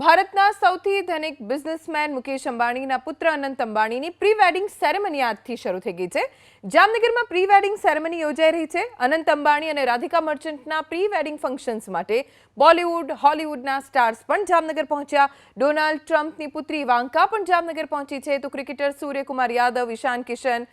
ભારતના સૌથી ધનિક બિઝનેસમેન મુકેશ અંબાણીના પુત્ર અનંત અંબાણીની પ્રી વેડિંગ સેરેમની આજથી શરૂ થઈ ગઈ છે. જામનગરમાં પ્રી વેડિંગ સેરેમની યોજાઈ રહી છે. અનંત અંબાણી અને રાધિકા મર્ચન્ટના પ્રી વેડિંગ ફંક્શન્સ માટે બોલિવૂડ, હોલિવૂડના સ્ટાર્સ પણ જામનગર પહોંચ્યા. ડોનાલ્ડ ટ્રમ્પની પુત્રી વાંકા પણ જામનગર પહોંચી છે. તો ક્રિકેટર સૂર્યકુમાર યાદવ, ઈશાન કિશન,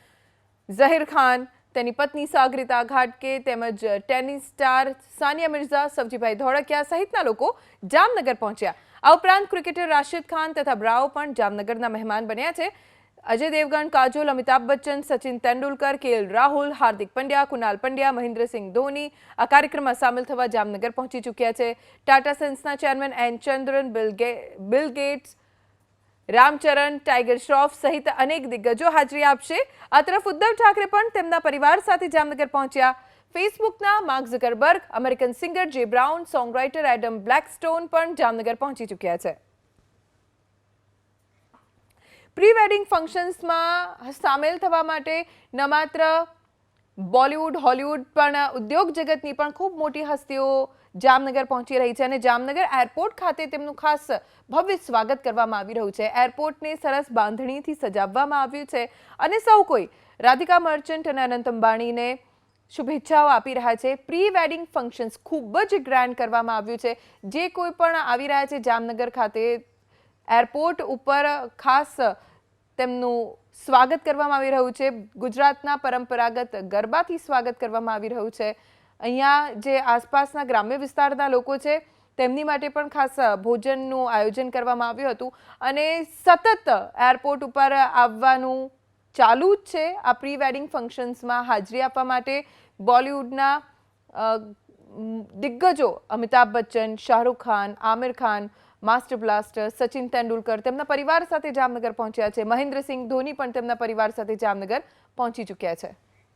ઝહીર ખાન તેની પત્ની સાગરીતા ઘાટકે તેમજ ટેનિસ સ્ટાર સાનિયા મિર્ઝા સબજીભાઈ ધોળકિયા સહિતના લોકો જામનગર પહોંચ્યા. આ ઉપરાંત ક્રિકેટર રાશિદ ખાન તથા બ્રાઓ પણ જામનગરના મહેમાન બન્યા છે. અજય દેવગણ, કાજોલ, અમિતાભ બચ્ચન, સચિન તેંડુલકર, કેએલ રાહુલ, હાર્દિક પંડ્યા કુનાલ પંડ્યા, મહેન્દ્રસિંહ ધોની આ કાર્યક્રમમાં સામેલ થવા જામનગર પહોંચી ચૂક્યા છે. Tata સન્સના chairman N Chandran Bill Gates Ram Charan Tiger Shroff સહિત અનેક દિગ્ગજો હાજરી આપશે. આ તરફ ઉદ્ધવ ઠાકરે પણ તેમના પરિવાર સાથે જામનગર પહોંચ્યા. ફેસબુકના Mark Zuckerberg, American singer J Brown, songwriter Adam Blackstone પણ જામનગર પહોંચી ચૂક્યા છે. પ્રી વેડિંગ ફંક્શન્સમાં સામેલ થવા માટે ન માત્ર બોલિવૂડ, હોલિવૂડ પણ ઉદ્યોગ જગતની પણ ખૂબ મોટી હસ્તીઓ જામનગર પહોંચી રહી છે અને જામનગર એરપોર્ટ ખાતે તેમનું ખાસ ભવ્ય સ્વાગત કરવામાં આવી રહ્યું છે. એરપોર્ટને સરસ બાંધણીથી સજાવવામાં આવ્યું છે અને સૌ કોઈ રાધિકા મર્ચન્ટ અને અનંત અંબાણીને શુભેચ્છાઓ આપી રહ્યા છે. પ્રી વેડિંગ ફંક્શન્સ ખૂબ જ ગ્રાન્ડ કરવામાં આવ્યું છે. જે કોઈ પણ આવી રહ્યા છે જામનગર ખાતે, એરપોર્ટ ઉપર ખાસ તેમનું સ્વાગત કરવામાં આવી રહ્યું છે. ગુજરાતના પરંપરાગત ગરબાથી સ્વાગત કરવામાં આવી રહ્યું છે. અહીંયા જે આસપાસના ગ્રામ્ય વિસ્તારના લોકો છે, તેમની માટે પણ ખાસ ભોજનનું આયોજન કરવામાં આવ્યું હતું. અને સતત એરપોર્ટ ઉપર આવવાનું ચાલુ જ છે. આ પ્રી વેડિંગ ફંક્શન્સમાં હાજરી આપવા માટે બોલિવૂડના દિગ્ગજો અમિતાભ બચ્ચન, શાહરૂખ ખાન, આમિર ખાન માસ્ટર બ્લાસ્ટર, સચિન તેંડુલકર તેમના પરિવાર સાથે જામનગર પહોંચ્યા છે. મહેન્દ્રસિંહ ધોની પણ તેમના પરિવાર સાથે જામનગર પહોંચી ચૂક્યા છે.